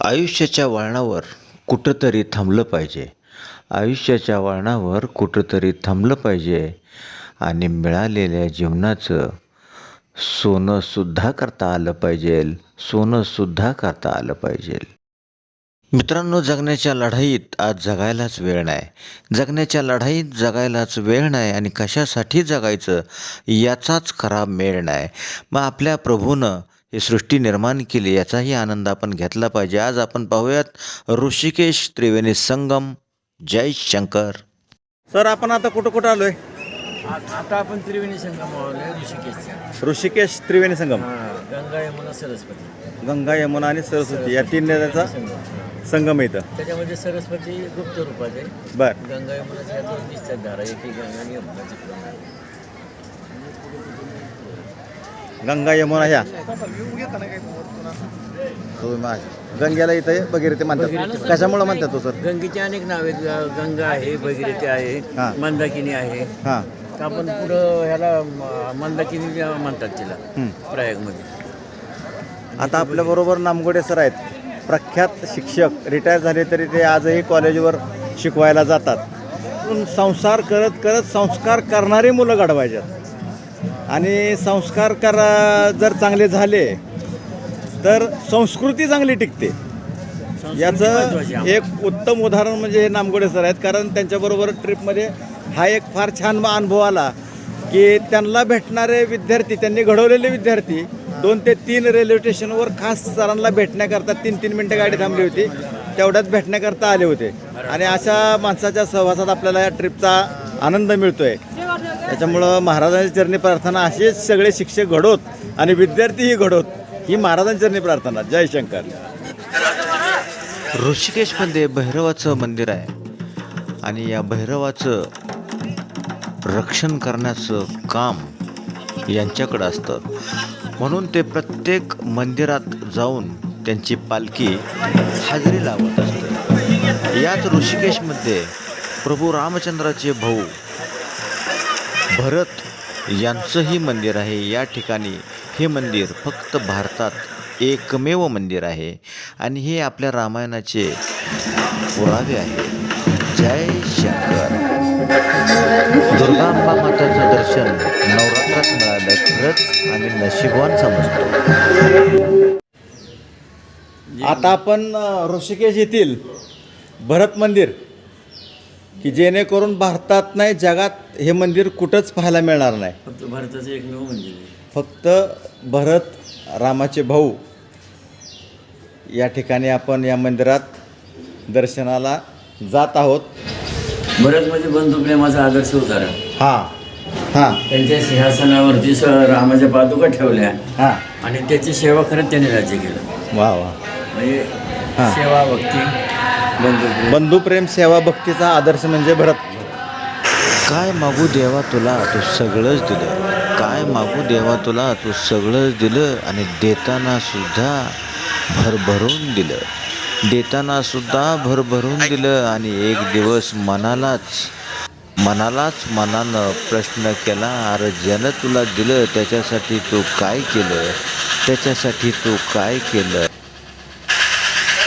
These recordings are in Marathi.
आयुष्याच्या वळणावर कुठंतरी थांबलं पाहिजे. आयुष्याच्या वळणावर कुठंतरी थांबलं पाहिजे. आणि मिळालेल्या जीवनाचं सोनंसुद्धा करता आलं पाहिजे. सोनंसुद्धा करता आलं पाहिजे. मित्रांनो जगण्याच्या लढाईत आज जगायलाच वेळ नाही. जगण्याच्या लढाईत जगायलाच वेळ नाही आणि कशासाठी जगायचं याचाच खरा मेळ नाही. मग आपल्या प्रभूनं ही सृष्टी निर्माण केली याचाही आनंद आपण घेतला पाहिजे. आज आपण पाहूयात ऋषिकेश त्रिवेणी संगम. जय शंकर. सर आपण आता कुठं कुठं आलोय? आता आपण त्रिवेणी संगमावले ऋषिकेशच्या. ऋषिकेश त्रिवेणी संगम. गंगा यमुना सरस्वती. गंगा यमुना आणि सरस्वती या तीन नद्याचा संगम हा. संगम इथं. त्याच्यामध्ये सरस्वती गुप्त रूपात आहे. बर. गंगा दिसतात धारा एक गंगा आणि यमुनाची प्रमाण गंगा यमुना ह्या. हो, गंगेला इथं भगीरथी म्हणतात. कशामुळे म्हणतात तो सर? गंगेची अनेक नावे आहेत. ग- गंगा आहे भगीरथी हा. आहे मंदाकिनी आहे. हां. तर आपण पुढं ह्याला म- मंदाकिनी म्हणतात तिला हं. प्रयागमध्ये. आता आपल्याबरोबर नामगोडे सर आहेत. प्रख्यात शिक्षक रिटायर झाले तरी ते आजही कॉलेजवर शिकवायला जातात. पण संसार करत करत संस्कार करणारी मुलं घडवायच्यात आणि संस्कार करा जर चांगले झाले तर संस्कृती चांगली टिकते. याचं. एक उत्तम उदाहरण म्हणजे हे नामगोडे सर आहेत कारण त्यांच्याबरोबर ट्रिपमध्ये हा एक फार छान अनुभव आला की त्यांना भेटणारे विद्यार्थी त्यांनी घडवलेले विद्यार्थी दोन ते तीन रेल्वे स्टेशनवर खास सरांना भेटण्याकरता तीन तीन मिनटं गाडी थांबली होती तेवढ्यात भेटण्याकरता आले होते. आणि अशा माणसाच्या सहवासात आपल्याला या ट्रिपचा आनंद मिळतोय. त्याच्यामुळं महाराजांची चरणी प्रार्थना असेच सगळे शिक्षक घडवत आणि विद्यार्थीही घडवत ही महाराजांची चरणी प्रार्थना. जय शंकर. ऋषिकेशमध्ये भैरवाचं मंदिर आहे. आणि या भैरवाचं रक्षण करण्याचं काम यांच्याकडं असतं. म्हणून ते प्रत्येक मंदिरात जाऊन त्यांची पालखी हजेरी लावत असते. याच ऋषिकेशमध्ये प्रभू रामचंद्राचे भाऊ भरत यांचंही मंदिर आहे. या ठिकाणी हे मंदिर फक्त भारतात एकमेव मंदिर आहे. आणि हे आपल्या रामायणाचे पुरावे आहे. जय शंकर. दुर्गांबा माताचं दर्शन नवरात्रात मिळालं खरंच आम्ही नशिबवान समजतो. आता आपण ऋषिकेश येथील भरत मंदिर की जेणेकरून भारतात नाही जगात हे मंदिर कुठंच पाहायला मिळणार नाही. फक्त भारताचं एकमेव मंदिर आहे. फक्त भरत रामाचे भाऊ या ठिकाणी आपण या मंदिरात दर्शनाला जात आहोत. भरतमध्ये बंधुप्रेमाचा आदर्श उतारा हां हां. त्यांच्या सिंहासनावरती स रामाच्या पादुका ठेवल्या. हां. आणि त्याची सेवा करत त्यांनी राज्य केलं. वा वा. म्हणजे हा. सेवा भक्ती. बंधुप्रेम सेवा भक्तीचा आदर्श म्हणजे भरत. काय मागू देवा तुला तू सगळंच दिलं. काय मागू देवा तुला तू सगळंच दिलं आणि देताना सुद्धा भरभरून दिलं. देताना सुद्धा भरभरून दिलं आणि एक दिवस मनालाच मनालाच मनानं प्रश्न केला अरे ज्यानं तुला दिलं त्याच्यासाठी तू काय केलं? त्याच्यासाठी तू काय केलं?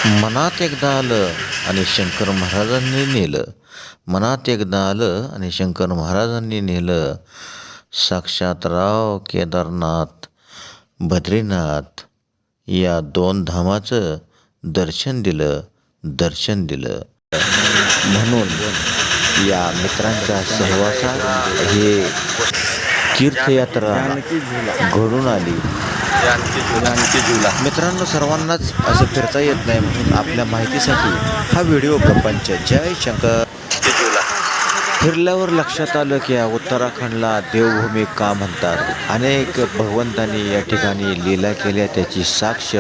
मनात एकदा आलं आणि शंकर महाराजांनी नेलं. मनात एकदा आलं आणि शंकर महाराजांनी नेलं. साक्षात राव केदारनाथ बद्रीनाथ या दोन धामाचं दर्शन दिलं दर्शन दिलं. म्हणून या मित्रांच्या सहवासात हे तीर्थयात्रा घडून आली. मित्रांनो सर्वांनाच असं फिरता येत नाही म्हणून आपल्या माहितीसाठी हा व्हिडिओ प्रपंच. जय शंकर. फिरल्यावर लक्षात आलं की या उत्तराखंडला देवभूमी का म्हणतात? अनेक भगवंतांनी या ठिकाणी लीला केल्या त्याची साक्ष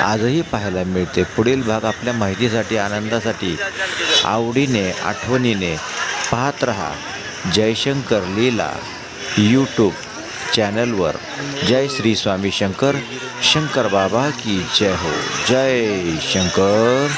आजही पाहायला मिळते. पुढील भाग आपल्या माहितीसाठी आनंदासाठी आवडीने आठवणीने पाहत रहा. जयशंकर लीला यूट्यूब चॅनलवर. जय श्री स्वामी शंकर. शंकर बाबा की जय हो. जय शंकर.